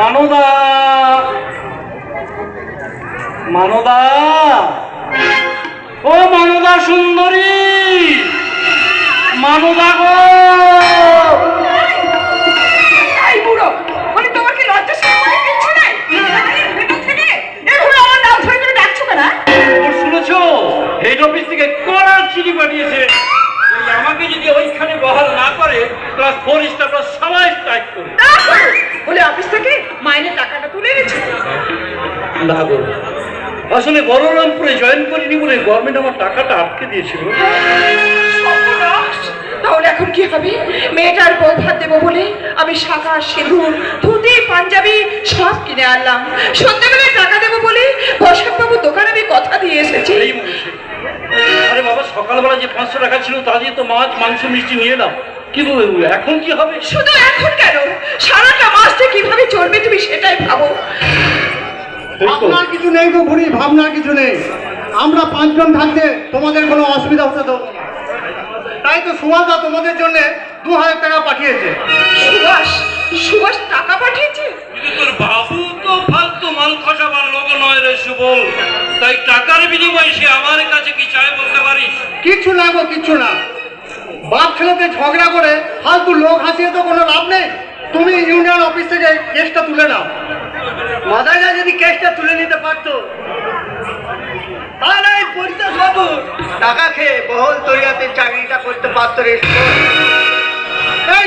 মানদা। মানদা। ও মানদা সুন্দরী। মানদা গো। শুনেছো? Head office থেকে কড়া চিঠি পাঠিয়েছে আমাকে যদি ওইখানে বহাল না করে ক্লাস ফোর স্টাফরা সবাই স্ট্রাইক করবে। বলে অফিস থেকে মাইনে টাকাটা তুলে এনেছে। না গো। আসলে বলরামপুরে জয়েন করিনি বলে গভর্নমেন্ট আমার টাকাটা আটকে দিয়েছিল। তাহলে এখন কি হবে? মেয়েটার বউ ভাত দেবো বলে আমি শাখা সিঁদুর ধুতি পাঞ্জাবি সব কিনে আনলাম। সন্ধ্যেবেলায় টাকা দেবো বলে বসাকবাবু দোকানে আমি কথা দিয়ে এসেছি। আরে বাবা সকালবেলা যে পাঁচশো টাকা ছিল তা দিয়ে তো মাছ মাংস মিষ্টি নিয়ে এলাম। কিন্তু এখন কি হবে? শুধু এখন কেন? সারাটা মাসটা কীভাবে চলবে তুমি সেটাই ভাবো। তো। কিছু নেই তো বুড়ি ভাবনার কিছু নেই। আমরা পাঁচজন থাকতে তোমাদের কোনো অসুবিধা হতে না তাই তো সুভাষদা তোমাদের জন্য দু হাজার টাকা পাঠিয়েছে। সুভাষ সুভাষ টাকা পাঠিয়েছে? কিন্তু তোর বাবু তো ফালতু মাল খসাবার লোক নয় রে সুবল। তাই টাকার বিনিময়ে সে আমার কাছে কি চায় বলতে পারিস? কিচ্ছু না গো কিচ্ছু না। বাপ ছেলেতে ঝগড়া করে ফালতু লোক হাসিয়ে তো কোনো লাভ নেই। তুমি ইউনিয়ন অফিস থেকে কেসটা তুলে নাও। মাদাইরা যদি কেসটা তুলে নিতে পারতো এই টাকা খেয়ে চাকরিটা করতে পারতো রে। এই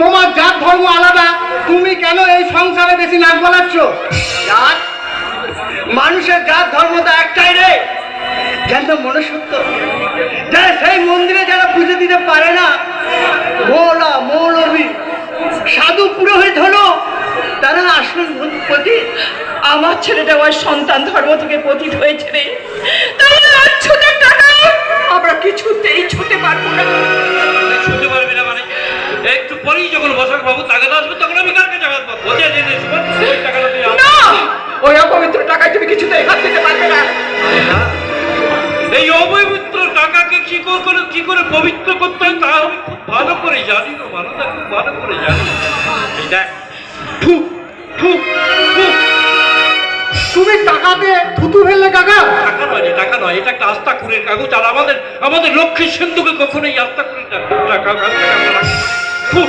তোমার ধর্ম আলাদা, তুমি কেন এই সংসারে বেশি মানুষের জাত ধর্ম তো একটাই রে। যেন মনুষ্যত্ব যারা সেই মন্দিরে যারা পুজো দিতে পারে না মৌলা মৌলভী, সাধু পুরোহিত হলো, তারা আসল প্রতি আমার ছেলেটা আমার সন্তান ধর্ম থেকে পতিত হয়েছে রে। জানি গো ভালো খুব ভালো করে জানি। এই দেখ তুমি টাকাতে থুতু ফেললে কাকা? টাকা নয় রে, টাকা নয়। এটা একটা আস্থা কুড়ির কাগজ আর আমাদের আমাদের লক্ষ্মীর সিন্ধুকে কখনোই আস্থা ফু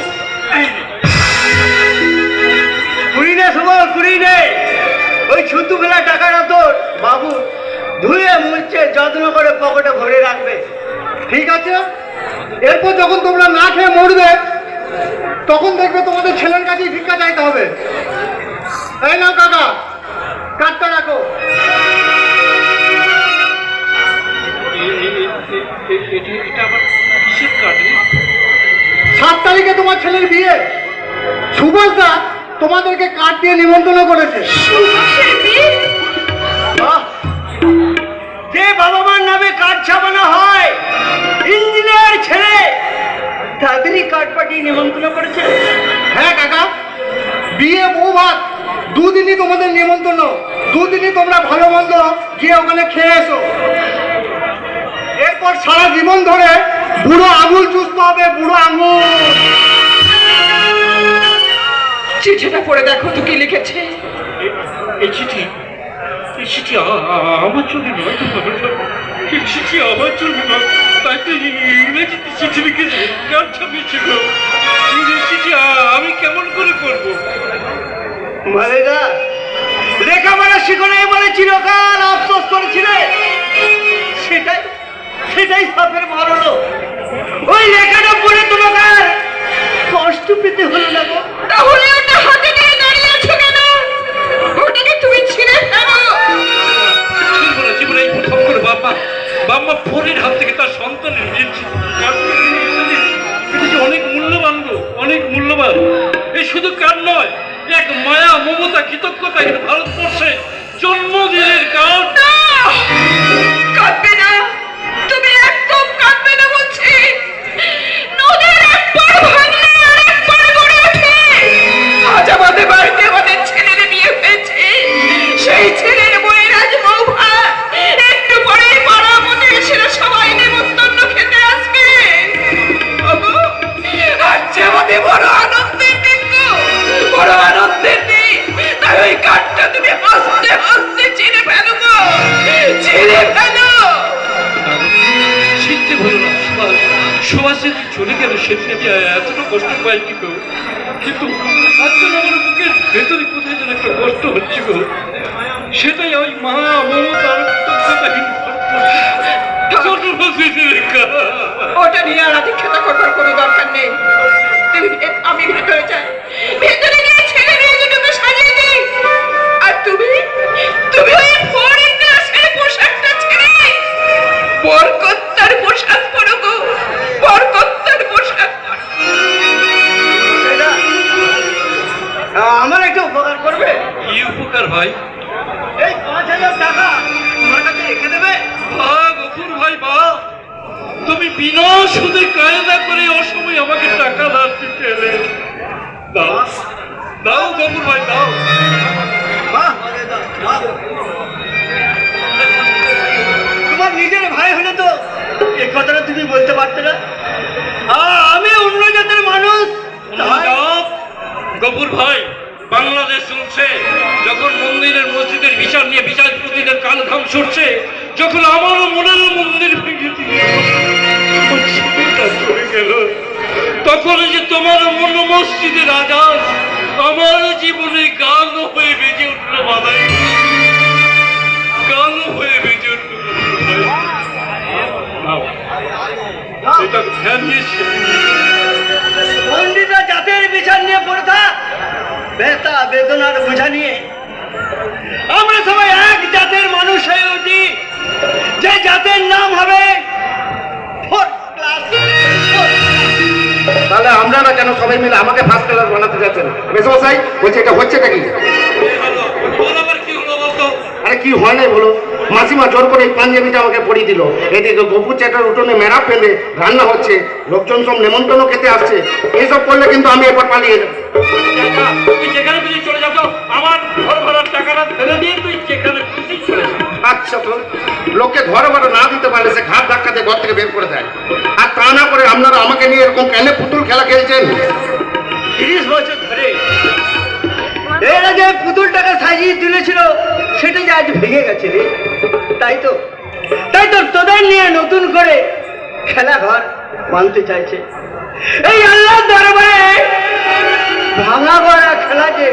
এই নে। কুড়ি নে সুবল কুড়ি নে। ওই ছুতু ফেলা টাকাটা তোর বাবু ধুয়ে মুছে যত্ন করে পকেটে ভরে রাখবে। ঠিক আছে? এরপর যখন তোমরা না খেয়ে মরবে তখন দেখবে তোমাদের ছেলের কাছেই ভিক্ষা চাইতে হবে। এই নাও কাকা কাঠটা রাখো? সাত তারিখে তোমার ছেলের বিয়ে। সুভাষ দা তোমাদেরকে কার্ড দিয়ে নিমন্ত্রণ করেছে। যে বাবা মার নামে কার্ড ছাপানো হয় তাদেরই কার্ড পাঠিয়ে নিমন্ত্রণ করেছে। হ্যাঁ কাকা। বিয়ে বউ ভাত দুদিনই তোমাদের নিমন্ত্রণ। দুদিনই তোমরা ভালো মন্দ গিয়ে ওখানে খেয়ে এসো। এরপর সারা জীবন ধরে বুড়ো আঙুল চুষতে হবে বুড়ো আঙুল। চিঠিটা পড়ে দেখো তো কি লিখেছে। এ- এই চিঠি এই চিঠি আমার চোখে নয় চিঠি আমার চোখে নয়। তাই তো ইংরেজিতে চিঠি লিখেছে গান ছাপিয়েছিল এই আমি কেমন করে করব? মালেদা লেখাপড়া শিখনে বলে চিরকাল আফসোস করেছিলে? সেটাই সেটাই সাপের মারলো ওই লেখাটা পড়ে তোমাকে আর কষ্ট পেতে হলো না গো। ভারতবর্ষে জন্মদিনের কার্ড সেদিন আমি এতটা কষ্ট পাইনি গো কিন্তু আজকাল আমার বুকের ভেতরে কোথায় যেন একটা কষ্ট হচ্ছে গো। সেটাই ওই মা মমতার বসেছে ওটা নিয়ে আর আধিক্ষেতা করবার কোনো দরকার নেই। আমার একটা উপকার করবে। কি উপকার ভাই? এই পাঁচ হাজার টাকা তোমার কাছে রেখে দেবে? গফুর ভাই বা তুমি বিনা সুদে কায়দা করে অসময় আমাকে টাকা ধার দিতে এলে। দাও। দাও গফুর ভাই দাও। তোমার নিজের ভাই হলে তো এই কথাটা তুমি বলতে পারতে না। গফুর ভাই, বাংলাদেশ চলছে। যখন মন্দিরের মসজিদের বিচার নিয়ে বিচারপতিদের কাল ঘাম ছুটছে, যখন আমারও মনের মন্দির তখন যে তোমার মন মসজিদের আজাদ আমার জীবনে গান হয়ে বেজে উঠল বাদাই গান হয়ে বেজে উঠল এটা ধ্যান পণ্ডিতরা জাতের বিচার নিয়ে পড়ে থাক বেতা বেদনার বোঝা নিয়ে। আমরা সবাই এক জাতের মানুষ হয়ে উঠি যে জাতের নাম হবে তাহলে আমরা না কেন সবাই মিলে আমাকে ফার্স্ট ক্লাস বানাতে যাচ্ছেন? মেসমশাই বলছে এটা হচ্ছেটা কি? বল আবার কি হলো আরে কি হয় নাই বলো? মাসিমা জোর করে এই পাঞ্জাবিটা আমাকে পরিয়ে দিল। এদিকে গপু চ্যাটার উঠোনে মেরা ফেলে রান্না হচ্ছে লোকজন সব নেমন্তন্ন খেতে আসছে। এইসব করলে কিন্তু আমি এরপর পালিয়ে যেখানে চলে যাব আমার ঘর ভাড়ার টাকাটা ফেলে দিয়ে তুই যেখানে খুশি চলে যা আচ্ছা তো লোককে ঘরে ভাড়া না দিতে পারলে সে ঘাট ঘর থেকে বের করে দেয়। আর তা না করে আপনারা আমাকে নিয়ে এরকম কেন পুতুল খেলা খেলছেন? তিরিশ বছর ধরে এরা পুতুলটাকে সাজিয়ে তুলেছিল সেটা যে আজ ভেঙে গেছে রে, তাই তো তাই তো তোদের নিয়ে নতুন করে খেলা ঘর বানতে চাইছে। এই আল্লাহ দরবারে ভাঙা গড়া খেলা যে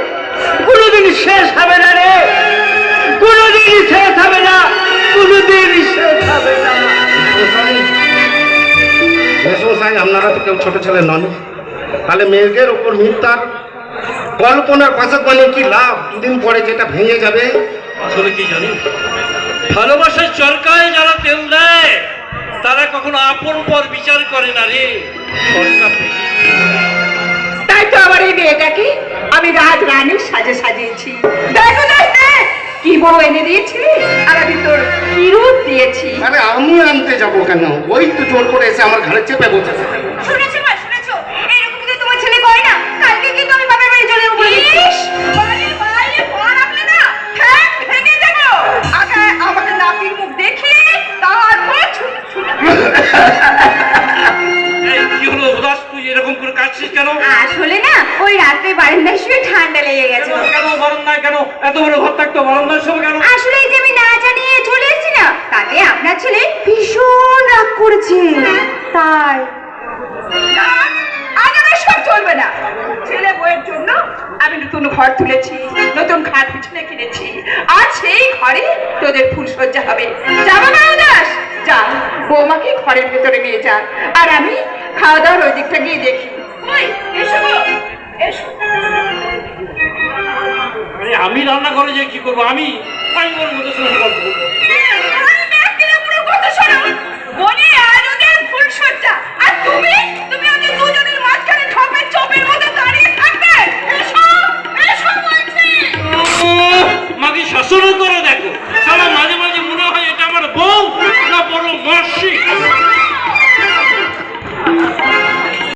কোনোদিন শেষ হবে না রে, কোনোদিন শেষ হবে না, কোনোদিন শেষ হবে না। আপনারা তো কেউ ছোট ছেলে নন। তাহলে মেয়েদের ওপর মিথ্যার কল্পনার পাশে মানে কি লাভ? দুদিন পরে যেটা ভেঙে যাবে আসলে কি জানি? ভালোবাসার চরকায় যারা তেল দেয় তারা কখনো আপন পর বিচার করে না রে। সরকার তাই তো আমার এই মেয়েটাকে আমি রাজ রানীর সাজে সাজিয়েছি। দেখো দেখ দেখ, কি বড় এনে দিয়েছি? আর আমি তোর কিরূপ দিয়েছি। আরে আমি আনতে যাব কেন? ওই তো জোর করে এসে আমার ঘরে চেপে বসেছে। শুনেছো কেন? এত বড় ঘর থাকতো বারান্দায় সব কেন? আসলে যে আমি না জানিয়ে চলে এসেছি না, তাতে আপনার ছেলে ভীষণ রাগ করেছে। তাই। আজ না। ছেলে বউয়ের জন্য আমি নতুন ঘর তুলেছি, নতুন খাট পিছনে কিনেছি। আর সেই ঘরে তোদের ফুলসজ্জা হবে। যাব উদাস। যা, বৌমাকে ঘরের ভেতরে নিয়ে যা। আর আমি খাওয়া দাওয়ার ওই দিকটা গিয়ে দেখি। এসো এসো। আমি রান্না করে যে কি করব আমি আমি বলব তো শুনে গল্প করব।